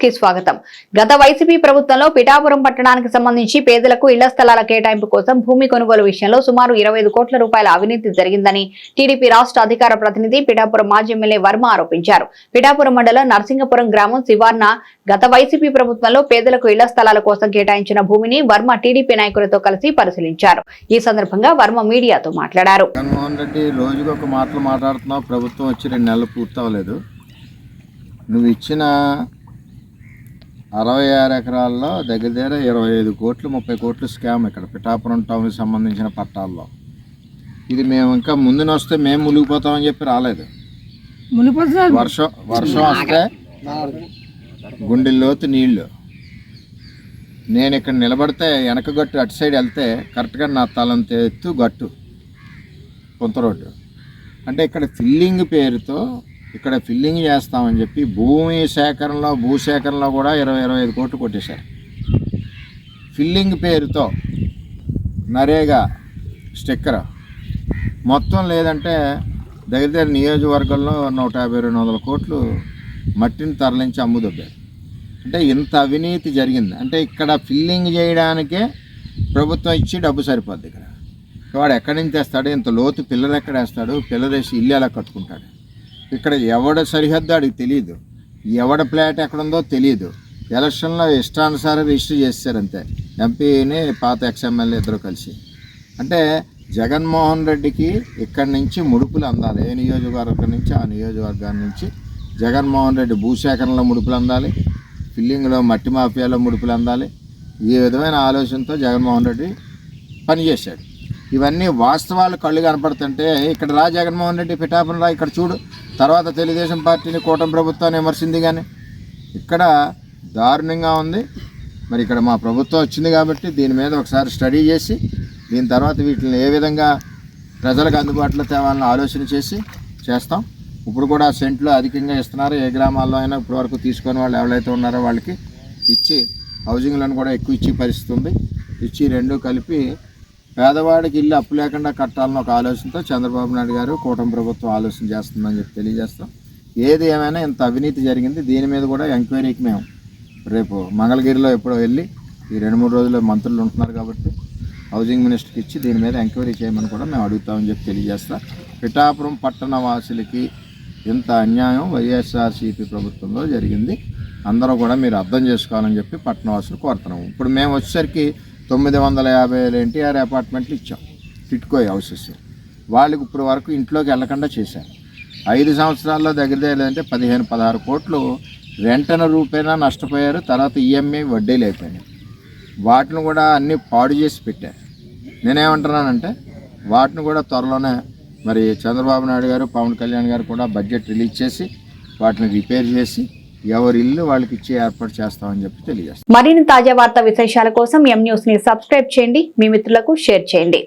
కి స్వాగతం. గత వైసీపీ ప్రభుత్వంలో పిఠాపురం పట్టణానికి సంబంధించి పేదలకు ఇళ్ళ స్థలాల కేటాయింపు కోసం భూమి కొనుగోలు విషయంలో సుమారు ఇరవై కోట్ల రూపాయల అవినీతి జరిగిందని టీడీపీ రాష్ట్ర అధికార ప్రతినిధి పిఠాపురం మాజీ ఎమ్మెల్యే వర్మ ఆరోపించారు. పిఠాపురం మండలం నరసింగపురం గ్రామం శివార్న గత వైసీపీ ప్రభుత్వంలో పేదలకు ఇళ్ళ స్థలాల కోసం కేటాయించిన భూమిని వర్మ టీడీపీ నాయకులతో కలిసి పరిశీలించారు. ఈ సందర్భంగా వర్మ మీడియాతో మాట్లాడారు. జగన్మోహన్ రెడ్డి ఒక మాటలు మాట్లాడుతున్నావు ప్రభుత్వం వచ్చి రెండు నెలలు నువ్వు ఇచ్చిన అరవై ఆరు ఎకరాల్లో దగ్గర దగ్గర ఇరవై ఐదు కోట్లు ముప్పై కోట్లు స్కామ్ ఇక్కడ. పిఠాపురం టౌన్కి సంబంధించిన పట్టాల్లో. ఇది మేము ఇంకా ముందున వస్తే మేము మునిగిపోతామని చెప్పి రాలేదు. వర్షం వర్షం వస్తే గుండెల్లోతు నీళ్ళు నేను ఇక్కడ నిలబడితే వెనక గట్టు అటు సైడ్ వెళ్తే కరెక్ట్గా నా తలంత ఎత్తు గట్టు కొంత రోడ్డు. అంటే ఇక్కడ ఫిల్లింగ్ పేరుతో ఇక్కడ ఫిల్లింగ్ చేస్తామని చెప్పి భూమి సేకరణలో భూసేకరణలో కూడా ఇరవై ఇరవై ఐదు కోట్లు కొట్టేశారు. ఫిల్లింగ్ పేరుతో నరేగా స్టిక్కర్ మొత్తం లేదంటే దగ్గర దగ్గర నియోజకవర్గంలో నూట యాభై రెండు వందల కోట్లు మట్టిని తరలించి అమ్ముదొబ్బారు. అంటే ఇంత అవినీతి జరిగింది. అంటే ఇక్కడ ఫిల్లింగ్ చేయడానికే ప్రభుత్వం ఇచ్చి డబ్బు సరిపోద్ది ఇక్కడ. వాడు ఎక్కడి నుంచి తెస్తాడు? ఇంత లోతు పిల్లలు ఎక్కడ వేస్తాడు? పిల్లరేసి ఇల్లు ఎలా కట్టుకుంటాడు? ఇక్కడ ఎవడ సరిహద్దు ఆడికి తెలియదు ఎవడ ప్లాట్ ఎక్కడుందో తెలియదు ఎలక్షన్లో ఇష్టానుసారం రిజిస్టర్ చేశారంతే ఎంపీని పాత ఎక్స్ఎమ్మెల్యే ఇద్దరు కలిసి. అంటే జగన్మోహన్ రెడ్డికి ఇక్కడి నుంచి ముడుపులు అందాలి. ఏ నియోజకవర్గం నుంచి ఆ నియోజకవర్గాన్ని నుంచి జగన్మోహన్ రెడ్డి భూసేకరణలో ముడుపులు అందాలి. ఫిల్లింగ్లో మట్టి మాఫియాలో ముడుపులు అందాలి. ఈ విధమైన ఆలోచనతో జగన్మోహన్ రెడ్డి పనిచేశాడు ఇవన్నీ వాస్తవాలు కళ్ళు కనపడుతుంటే ఇక్కడ రా జగన్మోహన్ రెడ్డి పిఠాపురం రా ఇక్కడ చూడు. తర్వాత తెలుగుదేశం పార్టీని కూటమి ప్రభుత్వాన్ని విమర్శింది కానీ ఇక్కడ దారుణంగా ఉంది. మరి ఇక్కడ మా ప్రభుత్వం వచ్చింది కాబట్టి దీని మీద ఒకసారి స్టడీ చేసి దీని తర్వాత వీటిని ఏ విధంగా ప్రజలకు అందుబాటులో తేవాలని ఆలోచన చేసి చేస్తాం. ఇప్పుడు కూడా సెంట్లు అధికంగా ఇస్తున్నారు. ఏ గ్రామాల్లో అయినా ఇప్పటివరకు తీసుకొని వాళ్ళు ఎవరైతే ఉన్నారో వాళ్ళకి ఇచ్చి హౌజింగ్లను కూడా ఎక్కువ ఇచ్చే పరిస్థితి ఉంది. ఇచ్చి రెండు కలిపి పేదవాడికి ఇల్లు అప్పు లేకుండా కట్టాలని ఒక ఆలోచనతో చంద్రబాబు నాయుడు గారు కూటమి ప్రభుత్వం ఆలోచన చేస్తుందని చెప్పి తెలియజేస్తాం. ఏది ఏమైనా ఇంత అవినీతి జరిగింది దీని మీద కూడా ఎంక్వైరీకి మేము రేపు మంగళగిరిలో ఎప్పుడో వెళ్ళి ఈ రెండు మూడు రోజుల్లో మంత్రులు ఉంటున్నారు కాబట్టి హౌసింగ్ మినిస్టర్కి ఇచ్చి దీని మీద ఎంక్వైరీ చేయమని కూడా మేము అడుగుతామని చెప్పి తెలియజేస్తాం. పిఠాపురం పట్టణ వాసులకి ఇంత అన్యాయం వైఎస్ఆర్సీపీ ప్రభుత్వంలో జరిగింది. అందరూ కూడా మీరు అర్థం చేసుకోవాలని చెప్పి పట్టణవాసులు కోరుతున్నాము ఇప్పుడు మేము వచ్చేసరికి తొమ్మిది వందల యాభై వేలు ఎన్టీఆర్ అపార్ట్మెంట్లు ఇచ్చాం. టిట్కో హౌసెస్ వాళ్ళకి ఇప్పుడు వరకు ఇంట్లోకి వెళ్ళకుండా చేశారు. ఐదు సంవత్సరాల్లో దగ్గర లేదంటే పదిహేను పదహారు కోట్లు రెంటన రూపేనా నష్టపోయారు తర్వాత ఈఎంఐ వడ్డీలు అయిపోయినాయి. వాటిని కూడా అన్నీ పాడు చేసి పెట్టారు. నేనేమంటున్నానంటే వాటిని కూడా త్వరలోనే మరి చంద్రబాబు నాయుడు గారు పవన్ కళ్యాణ్ గారు కూడా బడ్జెట్ రిలీజ్ చేసి వాటిని రిపేర్ చేసి ఎవరి ఇల్లు వాళ్ళకి ఇచ్చే ఏర్పాటు చేస్తామని చెప్పి తెలియజేస్తాం. మరిన్ని తాజా వార్తా విశేషాల కోసం ఎం న్యూస్ని సబ్స్క్రైబ్ చేయండి. మీ మిత్రులకు షేర్ చేయండి.